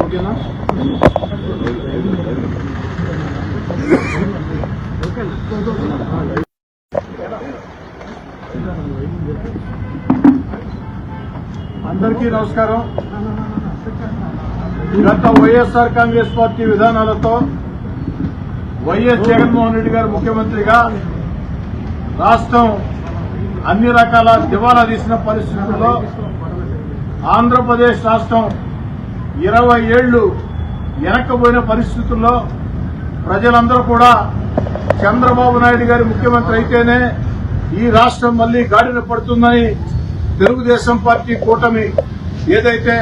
ఓకేనా అందరికీ నమస్కారం. గత వైఎస్ఆర్ కాంగ్రెస్ పార్టీ విధానాలతో వైఎస్ జగన్మోహన్ రెడ్డి గారు ముఖ్యమంత్రిగా రాష్ట్రం అన్ని రకాల దివాలా తీసిన పరిస్థితుల్లో ఆంధ్రప్రదేశ్ రాష్ట్రం ఇరవై ఏళ్ళు వెనక్కపోయిన పరిస్థితుల్లో ప్రజలందరూ కూడా చంద్రబాబు నాయుడు గారి ముఖ్యమంత్రి అయితేనే ఈ రాష్ట్రం మళ్ళీ గాడిన పడుతుందని తెలుగుదేశం పార్టీ కూటమి ఏదైతే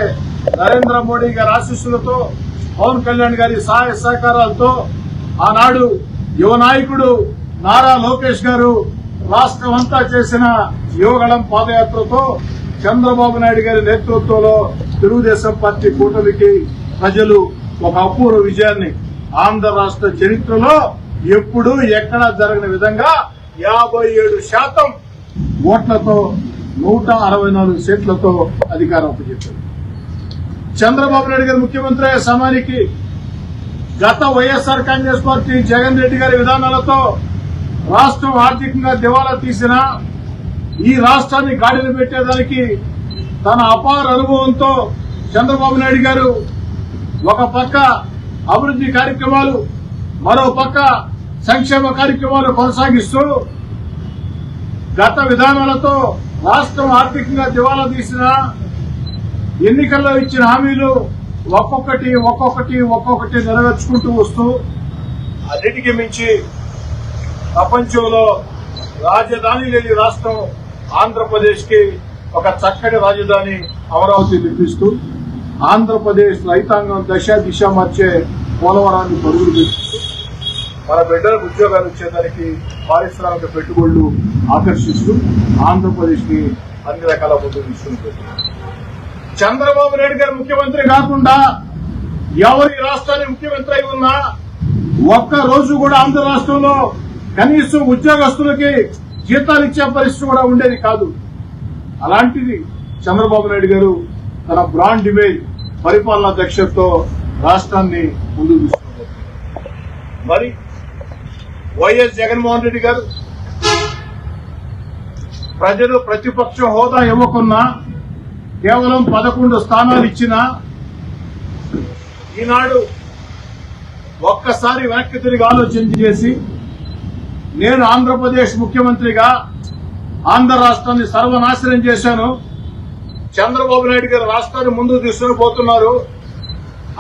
నరేంద్ర మోడీ గారి ఆశీస్సులతో పవన్ కళ్యాణ్ గారి సహాయ సహకారాలతో ఆనాడు యువ నాయకుడు నారా లోకేష్ గారు రాష్ట్రం అంతా చేసిన యువగళం పాదయాత్రతో చంద్రబాబు నాయుడు గారి నేతృత్వంలో తెలుగుదేశం పార్టీ కూటమికి ప్రజలు ఒక అపూర్వ విజయాన్ని ఆంధ్ర రాష్ట్ర చరిత్రలో ఎప్పుడూ ఎక్కడా జరగని విధంగా యాభై ఏడు శాతం ఓట్లతో నూట అరవై నాలుగు సీట్లతో అధికారం అప్పచెప్పారు చంద్రబాబు నాయుడు గారు ముఖ్యమంత్రి అయ్యే సమయానికి గత వైఎస్ఆర్ కాంగ్రెస్ పార్టీ జగన్ రెడ్డి గారి విధానాలతో రాష్ట్రం ఆర్థికంగా దివాలా తీసిన ఈ రాష్ట్రాన్ని గాడిలో పెట్టేదానికి తన అపార అనుభవంతో చంద్రబాబు నాయుడు గారు ఒక పక్క అభివృద్ది కార్యక్రమాలు మరో పక్క సంక్షేమ కార్యక్రమాలు కొనసాగిస్తూ గత విధానాలతో రాష్ట్రం ఆర్థికంగా దివాలా తీసిన ఎన్నికల్లో ఇచ్చిన హామీలు ఒక్కొక్కటి ఒక్కొక్కటి ఒక్కొక్కటి నెరవేర్చుకుంటూ వస్తూ అన్నిటికీ మించి ప్రపంచంలో రాజధాని లేని రాష్ట్రం ఆంధ్రప్రదేశ్కి ఒక చక్కటి రాజధాని అమరావతి నిర్మిస్తూ ఆంధ్రప్రదేశ్ రైతాంగం దశ దిశ మార్చే పోలవరాన్ని పరుగులు పెట్టిస్తూ మన బిడ్డలకు ఉద్యోగాలు ఇచ్చేదానికి పారిశ్రామిక పెట్టుబడులు ఆకర్షిస్తూ ఆంధ్రప్రదేశ్ని అన్ని రకాల ముందుకు చంద్రబాబు నాయుడు గారు ముఖ్యమంత్రి కాకుండా ఎవరి రాష్ట్రాన్ని ముఖ్యమంత్రి అయి ఉన్నా ఒక్క రోజు కూడా ఆంధ్ర రాష్ట్రంలో కనీసం ఉద్యోగస్తులకి జీతాలు ఇచ్చే పరిస్థితి కూడా ఉండేది కాదు. అలాంటిది చంద్రబాబు నాయుడు గారు తన బ్రాండ్ ఇమేజ్ పరిపాలనా దక్షతతో రాష్ట్రాన్ని ముందుకు మరి వైఎస్ జగన్మోహన్ రెడ్డి గారు ప్రజలు ప్రతిపక్ష హోదా ఇవ్వకున్నా కేవలం పదకొండు స్థానాలు ఇచ్చినా ఈనాడు ఒక్కసారి వెనక్కి తిరిగి ఆలోచన చేసి నేను ఆంధ్రప్రదేశ్ ముఖ్యమంత్రిగా ఆంధ్ర రాష్ట్రాన్ని సర్వనాశనం చేశాను. చంద్రబాబు నాయుడు గారు రాష్ట్రాన్ని ముందుకు తీసుకుని పోతున్నారు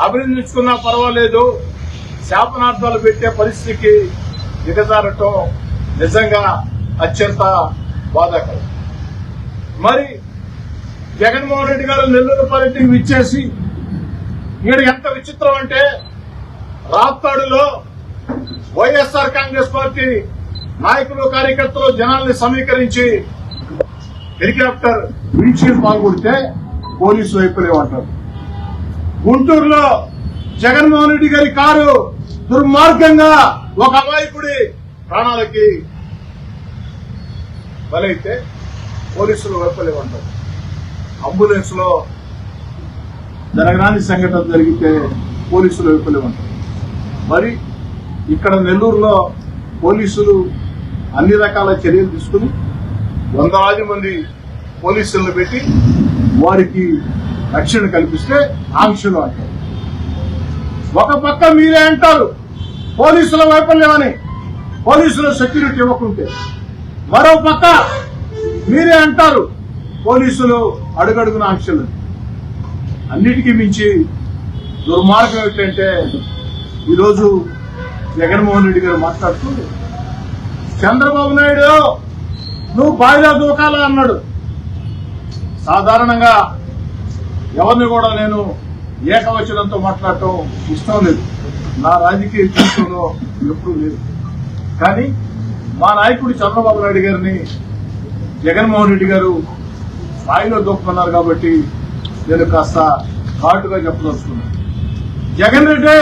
అభినందించుకున్నా పర్వాలేదు. శాపనార్థాలు పెట్టే పరిస్థితికి దిగజారటం నిజంగా అత్యంత బాధాకరం. మరి జగన్మోహన్ రెడ్డి గారు నెల్లూరు పర్యటనకు ఇచ్చేసి ఇక్కడ ఎంత విచిత్రం అంటే రాప్తాడులో వైఎస్ఆర్ కాంగ్రెస్ పార్టీ నాయకులు కార్యకర్తలు జనాల్ని సమీకరించి హెలికాప్టర్ విండ్షీల్డ్ పాల్గొడితే పోలీసు వైపులేమంటారు గుంటూరులో జగన్మోహన్ రెడ్డి గారి కారు దుర్మార్గంగా ఒక అమాయకుడి ప్రాణాలకి బలైతే పోలీసులు వైపులేమంటారు అంబులెన్స్లో జరగరాని సంఘటన జరిగితే పోలీసులు వైపులేమంటారు మరి ఇక్కడ నెల్లూరులో పోలీసులు అన్ని రకాల చర్యలు తీసుకుని వందలాది మంది పోలీసులను పెట్టి వారికి రక్షణ కల్పిస్తే ఆంక్షలు అంటారు ఒక పక్క మీరే అంటారు పోలీసుల వైఫల్యమని పోలీసుల సెక్యూరిటీ ఇవ్వకుంటే. మరో పక్క మీరే అంటారు పోలీసులు అడుగడుగున ఆంక్షలు. అన్నిటికీ మించి దుర్మార్గం ఏంటంటే ఈరోజు జగన్మోహన్ రెడ్డి గారు మాట్లాడుతూ చంద్రబాబు నాయుడు నువ్వు బావిలో దూకాలా అన్నాడు. సాధారణంగా ఎవరిని కూడా నేను ఏకవచనంతో మాట్లాడటం ఇష్టం లేదు. నా రాజకీయ జీవితంలో ఎప్పుడూ లేదు. కానీ మా నాయకుడు చంద్రబాబు నాయుడు గారిని జగన్మోహన్ రెడ్డి గారు స్థాయిలో దూకమన్నారు కాబట్టి నేను కాస్త ఘాటుగా చెప్పదలుచుకున్నాను జగన్ రెడ్డి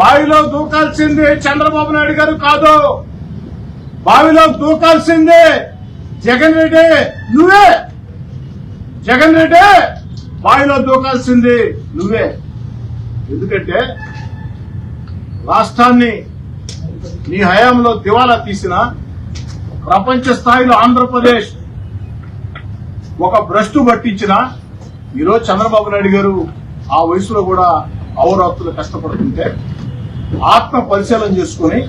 బావిలో దూకాల్సింది చంద్రబాబు నాయుడు గారు కాదు. బావిలో దూకాల్సిందే. జగన్ రెడ్డి నువ్వే. జగన్ రెడ్డి బావిలో దూకాల్సింది నువ్వే. ఎందుకంటే రాష్ట్రాన్ని నీ హయాంలో దివాలా తీసిన ప్రపంచ స్థాయిలో ఆంధ్రప్రదేశ్ ఒక భ్రష్టు పట్టించిన ఈరోజు చంద్రబాబు నాయుడు గారు ఆ వయసులో కూడా అవరాత్రులు కష్టపడుతుంటే ఆత్మ పరిశీలన చేసుకుని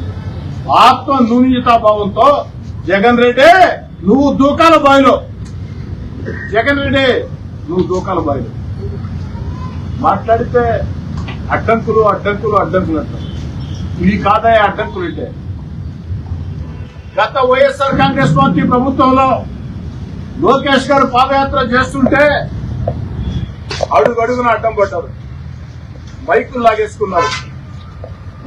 ఆత్మ భావంతో జగన్ రెడ్డి నువ్వు దూకాల బావిలో. జగన్ రెడ్డి నువ్వు దూకాల బావిలో. మాట్లాడితే అడ్డంకులు అడ్డంకులు అడ్డంకులు అంటారు. ఇవి కాదాయ అడ్డంకులు అంటే. గత వైఎస్ఆర్ కాంగ్రెస్ పార్టీ ప్రభుత్వంలో లోకేష్ గారు పాదయాత్ర చేస్తుంటే అడుగు అడుగున అడ్డం పడ్డారు. మైకులు లాగేసుకున్నారు.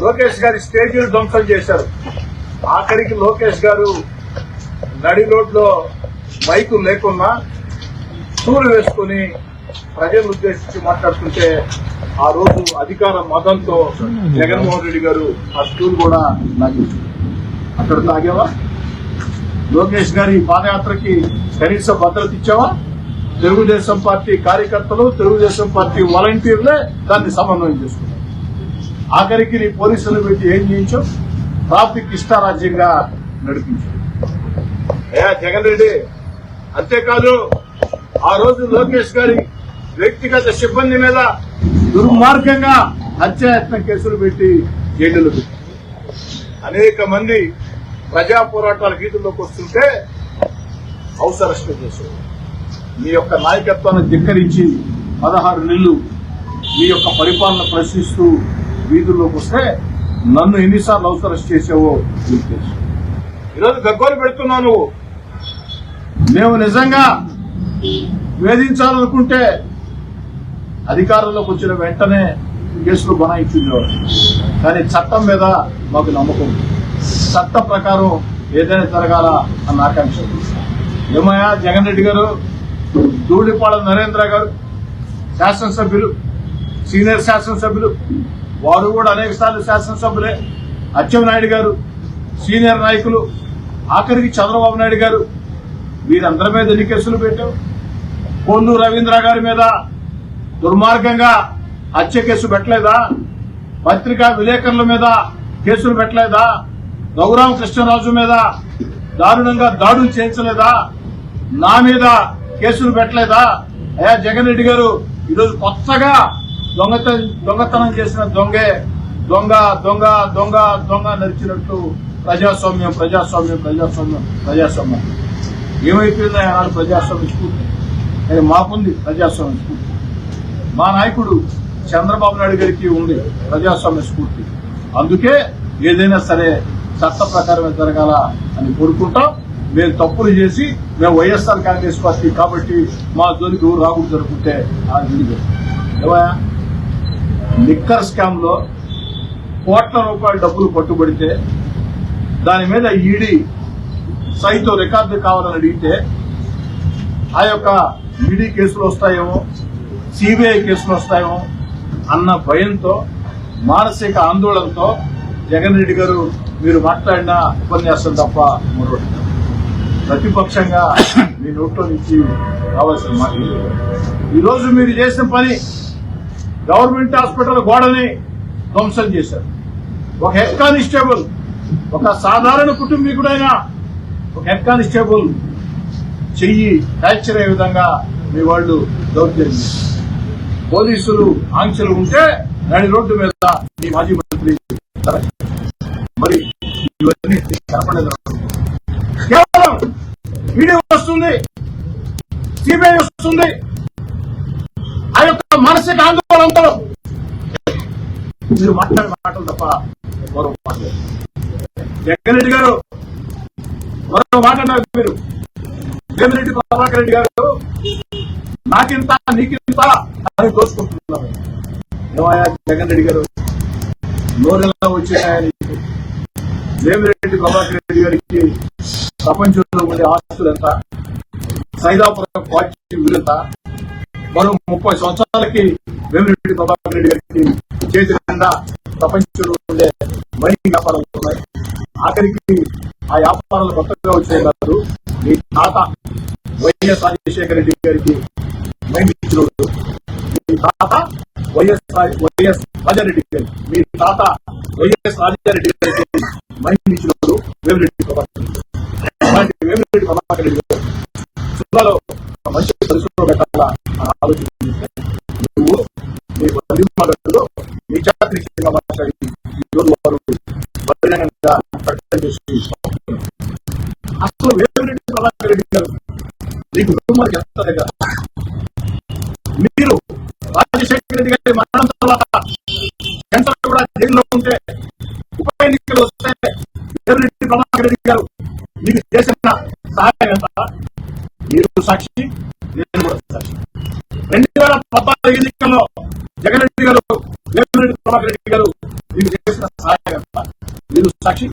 లోకేష్ గారి స్టేజీలు ధ్వంసం చేశారు. ఆఖరికి లోకేష్ గారు నడి మైకు లేకున్నా టూరు వేసుకుని ప్రజలను ఉద్దేశించి మాట్లాడుతుంటే ఆ రోజు అధికార మతంతో జగన్మోహన్ రెడ్డి గారు ఆ స్టూల్ కూడా నాకు అక్కడ తాగేవా? లోకేష్ గారి పాదయాత్రకి కనీస భద్రత ఇచ్చావా? తెలుగుదేశం పార్టీ కార్యకర్తలు తెలుగుదేశం పార్టీ వాలంటీర్లే దాన్ని సమన్వయం చేసుకున్నారు. ఆఖరికి నీ పోలీసులు పెట్టి ఏం చేయించావు? ట్రాఫిక్ ఇష్టారాజ్యంగా నడిపించారు. ఏ జగన్ రెడ్డి అంతేకాదు ఆ రోజు లోకేష్ గారి వ్యక్తిగత సిబ్బంది మీద దుర్మార్గంగా హత్యాయత్న కేసులు పెట్టి జైలులో పెట్టి అనేక మంది ప్రజా పోరాటాల గీతుల్లోకి వస్తుంటే హౌస్ అరెస్ట్ చేశారు. మీ యొక్క నాయకత్వాన్ని ధిక్కరించి పదహారు నెలలు మీ యొక్క పరిపాలన ప్రశ్నిస్తూ వీధుల్లోకి వస్తే నన్ను ఎన్నిసార్లు హౌస్ అరెస్ట్ చేసావో తెలుసు. ఈరోజు గగ్గోలు పెడుతున్నావు నువ్వు మేము నిజంగా వేధించాలనుకుంటే అధికారంలోకి వచ్చిన వెంటనే కేసులు బనాయించుండేవారు కానీ చట్టం మీద మాకు నమ్మకం చట్ట ప్రకారం ఏదైనా జరగాల అన్న ఆకాంక్ష ఉంది. ఏమయ్యా జగన్ రెడ్డి గారు దూడిపాళ నరేంద్ర గారు శాసనసభ్యులు సీనియర్ శాసనసభ్యులు వారు కూడా అనేక సార్లు శాసనసభ్యులే. అచ్చెన్నాయుడు గారు సీనియర్ నాయకులు ఆఖరికి చంద్రబాబు నాయుడు గారు వీరందరి మీద ఎన్ని కేసులు పెట్టావు? కొల్లు రవీంద్ర గారి మీద దుర్మార్గంగా హత్య కేసు పెట్టలేదా? పత్రికా విలేకరుల మీద కేసులు పెట్టలేదా? గౌరామ కృష్ణరాజు మీద దారుణంగా దాడులు చేయించలేదా? నా మీద కేసులు పెట్టలేదా? అయా జగన్ రెడ్డి గారు ఈరోజు కొత్తగా దొంగతనం దొంగతనం చేసిన దొంగే దొంగ దొంగ దొంగ దొంగ నడిచినట్టు ప్రజాస్వామ్యం ప్రజాస్వామ్యం ప్రజాస్వామ్యం ప్రజాస్వామ్యం. ఏమైపోయిందో ఆనాడు ప్రజాస్వామ్య స్ఫూర్తి. కానీ మాకుంది ప్రజాస్వామ్య స్ఫూర్తి. మా నాయకుడు చంద్రబాబు నాయుడు గారికి ఉంది ప్రజాస్వామ్య స్ఫూర్తి. అందుకే ఏదైనా సరే చట్ట ప్రకారమే జరగాల అని కోరుకుంటాం. మేము తప్పులు చేసి మేము వైఎస్ఆర్ కాంగ్రెస్ పార్టీ కాబట్టి మా జోలికి ఎవరు రాకూడదు జరుపుకుంటే ఆ విడిగా ఏమయ్యా? లిక్కర్ స్కామ్లో కోట్ల రూపాయల డబ్బులు పట్టుబడితే దాని మీద ఈడీ సైతో రికార్డు కావాలని అడిగితే ఆ యొక్క ఈడీ కేసులు వస్తాయేమో సిబిఐ కేసులు వస్తాయేమో అన్న భయంతో మానసిక ఆందోళనతో జగన్ రెడ్డి గారు మీరు మాట్లాడిన ఉపన్యాసం తప్ప మరొకటి ప్రతిపక్షంగా మీ నోట్లో నుంచి కావాల్సిన మాట ఈరోజు మీరు చేసిన పని గవర్నమెంట్ హాస్పిటల్ గోడని ధ్వంసం చేశారు. ఒక హెడ్ కానిస్టేబుల్ ఒక సాధారణ కుటుంబీకుడైన ఒక హెడ్ కానిస్టేబుల్ చెయ్యి ఫ్రాక్చర్ అయ్యే విధంగా మీ వాళ్ళు దౌర్జన్యం పోలీసులు ఆంక్షలు ఉంటే నడి రోడ్డు మీద ఈ మాజీ మంత్రి మరి ఇవన్నీ కనపడలేదు కేవలం వీడియో వస్తుంది సిబిఐ వస్తుంది ఆ యొక్క మానసిక ఆందోళనతో మీరు మాట్లాడే మాటలు తప్ప మరో మాట్లాడు జగన్ రెడ్డి గారు మరో మాట అన్నారు మీరు. జగన్ రెడ్డి ప్రభాకర్ రెడ్డి గారు నాకింత నీకింత అని దోచుకుంటున్నారు. ఏమయ్యా జగన్ రెడ్డి గారు? నోరెలా వచ్చాయా నీకు ప్రభాకర్ రెడ్డి గారికి ప్రపంచంలో ఉండే ఆస్తులంతా సైదాపురం పార్టీ వీరంతా మరో ముప్పై సంవత్సరాలకి వేమిరెడ్డి ప్రభాకర్ రెడ్డి గారికి చేతి నిండా ప్రపంచంలో ఉండే మైనింగ్ వ్యాపారాలు ఉన్నాయి ఆఖరికి ఆ వ్యాపారాలు కొత్తగా వచ్చే కాదు మీ తాత వైఎస్ రాజశేఖర రెడ్డి గారికి మైమిత్రుడు మీ తాత వైఎస్ వైఎస్ రాజారెడ్డి గారు మీ తాత వైఎస్ రాజారెడ్డి గారికి మైమిత్రుడు వేమిరెడ్డి ప్రభాకర్ రెడ్డి. అలాంటి వేమిరెడ్డి ప్రభాకర్ రెడ్డి గారు జిల్లాలో మంచి పరిశ్రమ పెట్టాలా ఆలోచించి నువ్వు నీ వదిలిమాటలు మీ చాకరీగా మాట్లాడి ఈ వారు బహిరంగంగా ప్రకటన చేసి అసలు వేమిరెడ్డి ప్రభాకర్ రెడ్డి గారు మీ కుటుంబానికి ఎంత దగ్గర? మీరు రాజశేఖర రెడ్డి గారి మరణం తర్వాత ఎంత కూడా జైల్లో ఉంటే ఉప ఎన్నికలు వస్తే వేమిరెడ్డి ప్రభాకర్ రెడ్డి గారు మీకు చేసిన సహాయం ఎంత? మీరు సాక్షి నేను కూడా సాక్షి. రెండు వేల పద్నాలుగు ఎన్నికల్లో జగన్ రెడ్డి గారు వేమిరెడ్డి ప్రభాకర్ రెడ్డి గారు మీకు చేసిన సహాయం మీరు సాక్షి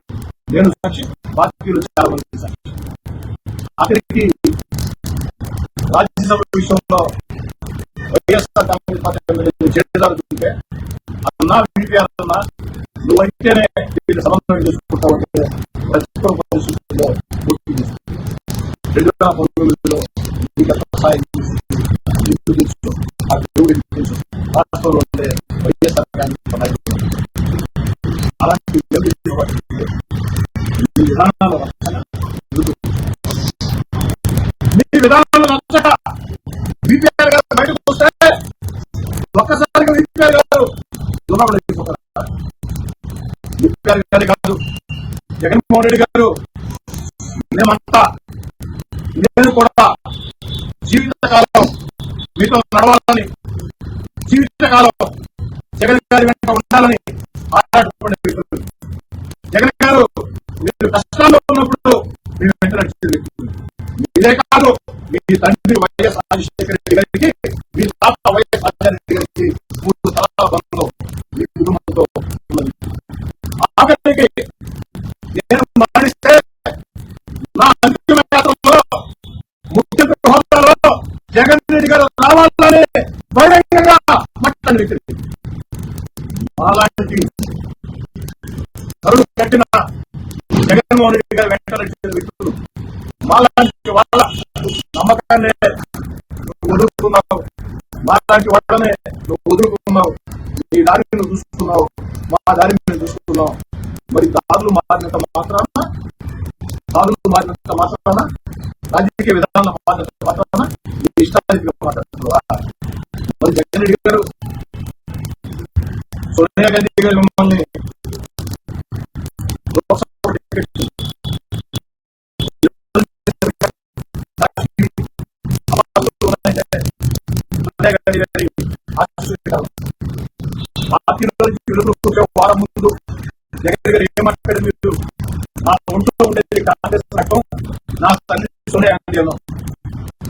నేను సాక్షి పార్టీలు చాలా మంది సాక్షి. అక్కడికి రాజ్యసభ విషయంలో వైఎస్ఆర్ కాంగ్రెస్ పార్టీ ఎమ్మెల్యేలు చేయాలనుకుంటే అన్నా విడిపోయారు అన్నా నువ్వైతేనే వీళ్ళు సమన్వయం చేసుకుంటా ఉంటే ప్రస్తుతం పరిస్థితుల్లో రెండు వేల పంతొమ్మిదిలో మీకు సహాయం చేసి ఆ దేవుడికి తెలుసు రాష్ట్రంలో ఉండే వైఎస్ఆర్ అలాంటి ఎవరికి ఇవ్వట్లేదు. మీ విధానాలు నచ్చక బీపీఆర్ గారు బయటకు వస్తే ఒక్కసారిగా బీపీఆర్ గారు బీపీఆర్ గారు కాదు జగన్మోహన్ రెడ్డి గారు మేమంతా నేను కూడా జీవితకాలం మీతో నడవాలని జీవితకాలం జగన్ గారి వెంట ఉండాలని ఆరాటపడే వ్యక్తులు. జగన్ గారు మీరు కష్టాల్లో ఉన్నప్పుడు మీరు వెంట నడిచిన వ్యక్తులు. ఇదే కాదు మీ తండ్రి వైఎస్ రాజశేఖర రెడ్డి గారికి మీ తాత వైఎస్ రాజశేఖర రెడ్డి గారికి మూడు మాలాంటి వాళ్ళ నమ్మకాన్ని వదులుకున్నావు. మాలాంటి వాళ్ళనే నువ్వు వదులుకున్నావు. నీ దారిని చూసుకున్నావు. మా దారిని చూసుకున్నావు మరి దారులు మారినంత మాత్రాన? దారులు మారినంత మాత్రాన? రాజకీయ విధానాల మారినంత మాత్రాన? నీ ఇష్టానికి మాట్లాడుతున్నావా? మరి జగన్ రెడ్డి గారు సోనియా గాంధీ గారు మిమ్మల్ని పార్టీలో వారం ముందు జగన్ గారు ఏమంటాడు మీరు? నా ఒంట్లో ఉండేది కాంగ్రెస్ రకం నా తల్లి సోనియా గాంధీ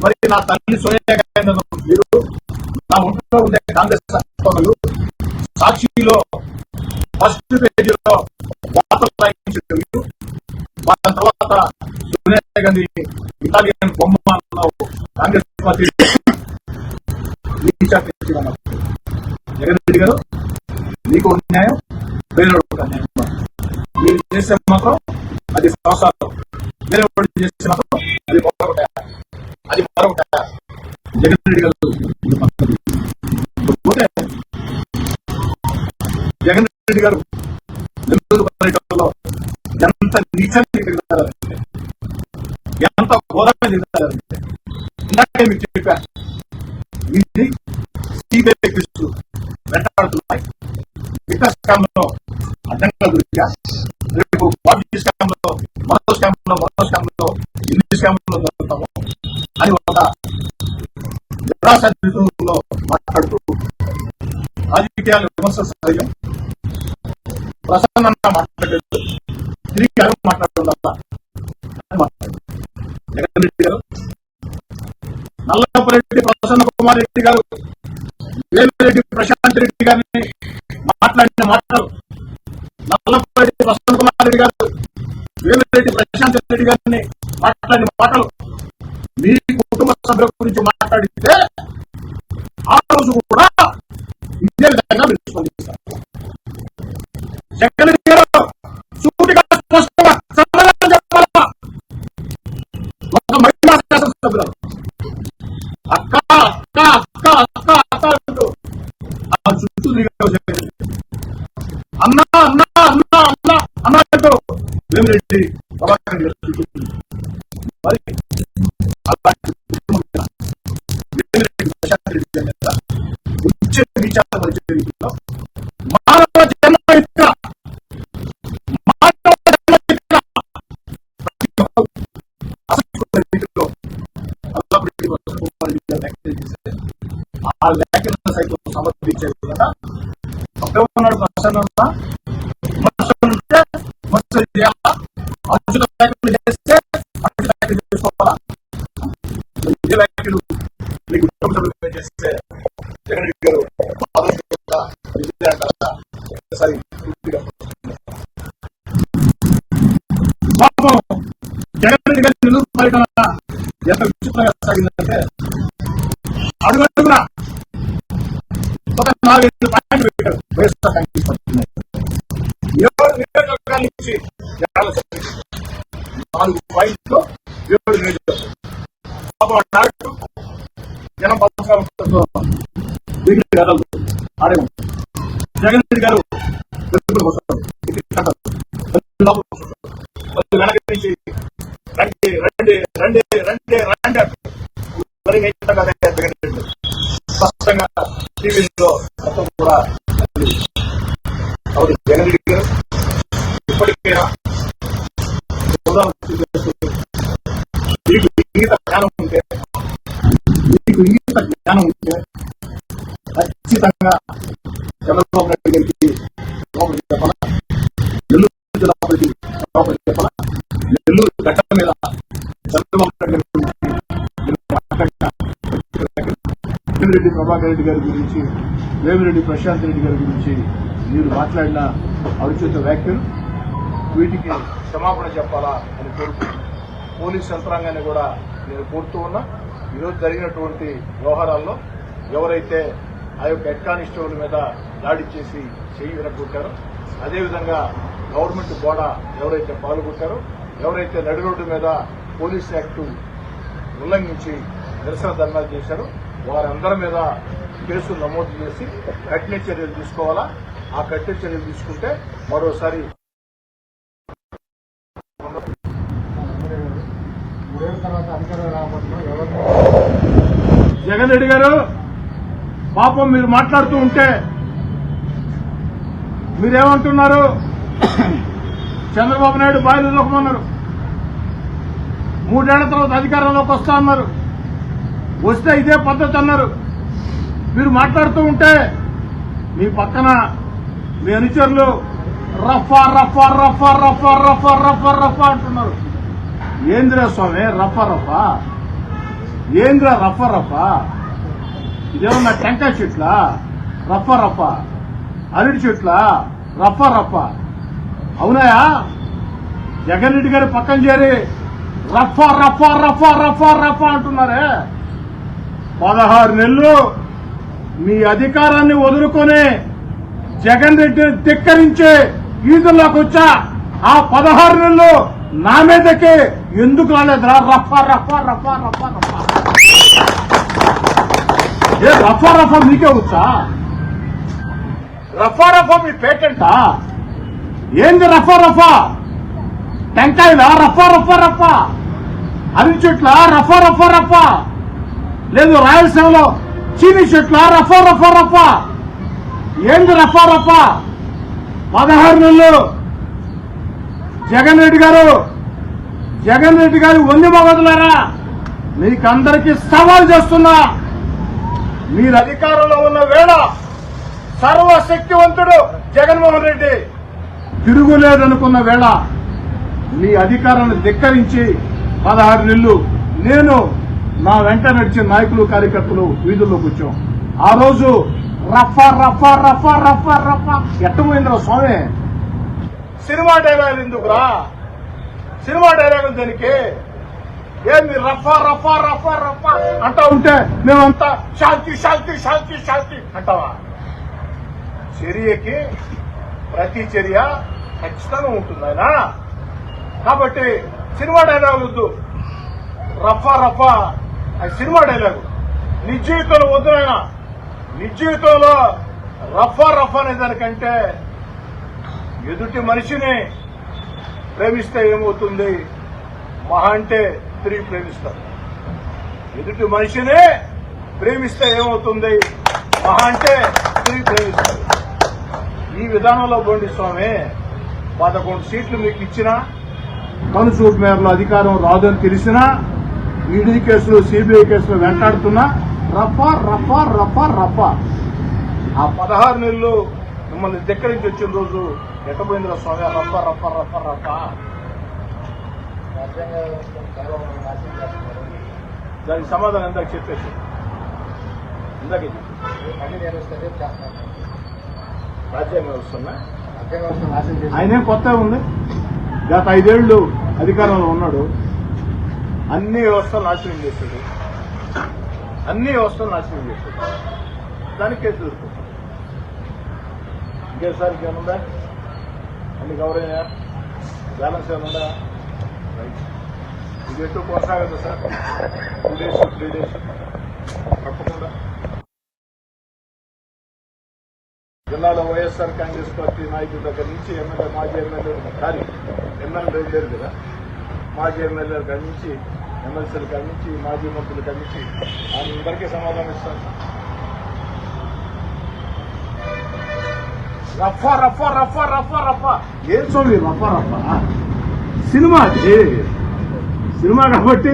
మరి నా తల్లి సోనియా గాంధీ మీరు నా ఒంట్లో ఉండే కాంగ్రెస్ రకములు సాక్షిలో ఫస్ట్ పేజీలో వార్తలు రాయించారు మీరు వాళ్ళ తర్వాత సోనియా గాంధీ ఇటాలియన్ బొమ్మ అన్నావు కాంగ్రెస్ పార్టీ. జగన్ రెడ్డి గారు? మీకు న్యాయం వేరే న్యాయం మీరు చేసే మాత్రం అది సంవత్సరాలు వేరే వాడు చేసే మాత్రం అది మరొకట అది మరొకట జగన్ రెడ్డి గారు పోతే జగన్ రెడ్డి గారు నెల్లూరు పర్యటనలో ఎంత నీచాన్ని తిరుగుతారంటే ఎంత ఘోరంగా తిరుగుతారంటే ఇందాకే మీకు చెప్పాను ఇది సిబిఐ కేసులు వెంటాడుతున్నాయి. వికాస్ స్కామ్ అడ్డంగా దొరికా రేపు పార్టీ స్కామ్ మరో స్కామ్ మరో స్కామ్ ఇన్ని స్కామ్ దొరుకుతాము అని ఒక నిరాశలో మాట్లాడుతూ రాజకీయాలు విమర్శ సహజం. ప్రసన్నంగా మాట్లాడలేదు. తిరిగి అడుగు మాట్లాడుతుందా అని మాట్లాడారు. జగన్ రెడ్డి గారు నల్లపరెడ్డి ప్రసన్న కుమార్ రెడ్డి గారు వేమిరెడ్డి ప్రశాంత్ రెడ్డి గారిని మాట్లాడిన మాటలు నల్లపరెడ్డి ప్రసన్న కుమార్ రెడ్డి గారు వేమిరెడ్డి ప్రశాంత్ రెడ్డి గారిని మాట్లాడిన మాటలు. మీ కుటుంబ సభ్యుల గురించి మాట్లాడితే ఆ రోజు కూడా ఇదే విధంగా మీరు స్పందిస్తారు జగన్ గారు ఎంత విచిత్రంగా ఒక నాలుగైదు పాయింట్లు పెట్టారు. వైఎస్ఆర్ కాంగ్రెస్ పార్టీ ఏడు నియోజకవర్గాల నుంచి జనాలు నాలుగు పాయింట్లు ఏడు నియోజకవర్గాలు జనం బలసాలతో వీళ్ళు ఆడే జగన్ రెడ్డి గారు వెనక నుంచి రండి. రండి రండి రండి రండి అంటారు. స్పష్టంగా టీవీలో మొత్తం కూడా అవును జగన్ గారు ఇప్పటికైనా మీకు ఇంగిత జ్ఞానం ఉంటే మీకు ఇంగిత జ్ఞానం ఉంటే ఖచ్చితంగా చంద్రబాబు నాయుడు గారికి లోపలికి నెల్లూరు గడ్డ మీద చంద్రబాబు నాయుడు గారి గురించి ప్రభాకర్ రెడ్డి గారి గురించి వేమిరెడ్డి ప్రశాంత్ రెడ్డి గారి గురించి మీరు మాట్లాడిన అనుచిత వ్యాఖ్యలు వీటికి క్షమాపణ చెప్పాలా అని కోరుకుంటున్నాను పోలీస్ యంత్రాంగాన్ని కూడా నేను కోరుతూ ఉన్నా. ఈరోజు జరిగినటువంటి వ్యవహారాల్లో ఎవరైతే ఆ యొక్క హెడ్ కానిస్టేబుల్ మీద దాడి చేసి చెయ్యి విరగొట్టారో అదేవిధంగా గవర్నమెంట్ గోడ ఎవరైతే పాల్గొంటారో ఎవరైతే నడి రోడ్డు మీద పోలీస్ యాక్టు ఉల్లంఘించి నిరసన ధర్నాలు చేశారు వారందరి మీద కేసులు నమోదు చేసి కఠిన చర్యలు తీసుకోవాలా? ఆ కఠిన చర్యలు తీసుకుంటే మరోసారి జగన్ రెడ్డి గారు పాపం మీరు మాట్లాడుతూ ఉంటే మీరేమంటున్నారు? చంద్రబాబు నాయుడు బాయిలు దొక్కమన్నారు మూడేళ్ళ తర్వాత అధికారంలోకి వస్తా అన్నారు. వస్తే ఇదే పద్ధతి అన్నారు. మీరు మాట్లాడుతూ ఉంటే మీ పక్కన మీ అనుచరులు రఫా రఫా రఫా రఫా రఫా రఫా రఫా అంటున్నారు. ఏంద్రా స్వామి రఫా రఫా? ఏంద్రా రఫ రఫా? ఇదేమన్నా టెంకాయ చెట్ల? రఫ రఫా. అరటి చెట్ల? రఫ రఫా. అవునాయా? జగన్ రెడ్డి గారి పక్కన చేరి రఫా రఫా రఫా రఫా రఫా అంటున్నారే. పదహారు నెలలు మీ అధికారాన్ని వదులుకొని జగన్ రెడ్డిని ధిక్కరించి ఈదుల్లోకి వచ్చా. ఆ పదహారు నెలలు నా మీదకి ఎందుకు రాలేదురా? రఫ రఫా రఫా రఫా రఫ. ఏ రఫా రఫా మీకే వచ్చా? రఫా రఫా మీ పేటెంటా? ఏంది రఫా రఫా? టెంకాయలా? రఫా రఫా రఫా? అరటి చెట్ల రఫా రఫా రఫా? లేదు రాయలసీమలో చీని చెట్ల? రఫా రఫా రఫా? ఏంది రఫా రఫా? పదహారు నెలలు. జగన్ రెడ్డి గారు జగన్ రెడ్డి గారు వంది మగదులారా? మీకందరికీ సవాల్ చేస్తున్నా. మీరు అధికారంలో ఉన్న వేళ సర్వశక్తివంతుడు జగన్మోహన్ రెడ్డి. తిరుగులేదనుకున్న వేళ మీ అధికారాన్ని ధిక్కరించి పదహారు నెలలు నేను నా వెంట నడిచిన నాయకులు కార్యకర్తలు వీధుల్లోకి వచ్చాం. ఆ రోజు రఫా రఫా రఫా రఫా రఫా. ఎట్టపోయిందిరా స్వామి? సినిమా డైలాగులు ఎందుకురా? సినిమా డైలాగులు దానికి? ఏంది రఫా రఫా రఫా రఫా? అంటా ఉంటే మేమంతా శాంతి శాంతి శాంతి శాంతి అంటావా? చర్యకి ప్రతి చర్య ఖచ్చితంగా ఉంటుంది ఆయన. కాబట్టి సినిమా డైలాగ్ వద్దు. రఫా రఫా. అది సినిమా డైలాగు నిజ జీవితంలో వద్దు ఆయన నిజ జీవితంలో రఫా రఫా అనే దానికంటే ఎదుటి మనిషిని ప్రేమిస్తే ఏమవుతుంది? మహా అంటే తిరిగి ప్రేమిస్తారు. ఎదుటి మనిషినే ప్రేమిస్తే ఏమవుతుంది? మహా అంటే తిరిగి ప్రేమిస్తారు. ఈ విధానంలో పోండి స్వామి. పదకొండు సీట్లు మీకు ఇచ్చినా కనుచూపు మేరలో అధికారం రాదని తెలిసినా ఈడీ కేసులు సిబిఐ కేసులు వెంటాడుతున్నా రఫా రఫా రఫా రఫా. ఆ పదహారు నెలలు మిమ్మల్ని దగ్గర నుంచి వచ్చిన రోజు ఎట్టపోయిందిరా స్వామి? ఆ రఫా రఫా రఫా దానికి సమాధానం ఇందాక చెప్పేసి. ఇందాక రాజ్యాంగం వస్తున్నా రాజ్యాంగ వ్యవస్థ నాశనం చేసి ఆయనే కొత్త ఉంది. గత ఐదేళ్ళు అధికారంలో ఉన్నాడు. అన్ని వ్యవస్థలు నాశనం చేశాడు. అన్ని వ్యవస్థలు నాశనం చేశాడు. దానికి కేసు దొరుకుతుంది. ఇంకేసారి ఇంకేముందా అన్ని కవర్ అయ్యా బ్యాలెన్స్ ఏముందా ఇది ఎటు కొనసాగదు sir? Two days three days తప్పకుండా. వైఎస్ఆర్ కాంగ్రెస్ పార్టీ నాయకుల దగ్గర నుంచి ఎమ్మెల్యే మాజీ ఎమ్మెల్యే సారీ ఎమ్మెల్యే లేరు కదా? మాజీ ఎమ్మెల్యేల కాడి నుంచి ఎమ్మెల్సీల కాడి నుంచి మాజీ మంత్రుల కాడి నుంచి అందరికీ సమాధానం ఇస్తాను. రఫా రఫా రఫా రఫా రఫా. ఏం స్వామి రఫా రఫా? సినిమా సినిమా కాబట్టి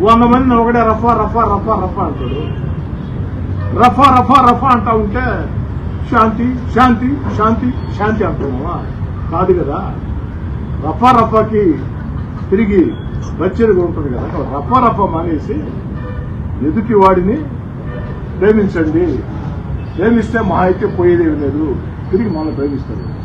వంద మంది ఒకటే రఫా రఫా రఫా రఫా అంటాడు. రఫా రఫా రఫా అంటా ఉంటే శాంతి శాంతి శాంతి శాంతి అంటున్నావా? కాదు కదా. రఫా రఫాకి తిరిగి వచ్చేదిగా ఉంటుంది కదా. రఫా రఫా మానేసి ఎదుటి వాడిని ప్రేమించండి. ప్రేమిస్తే మా అయితే పోయేదేమి లేదు. తిరిగి మనం ప్రేమిస్తారు.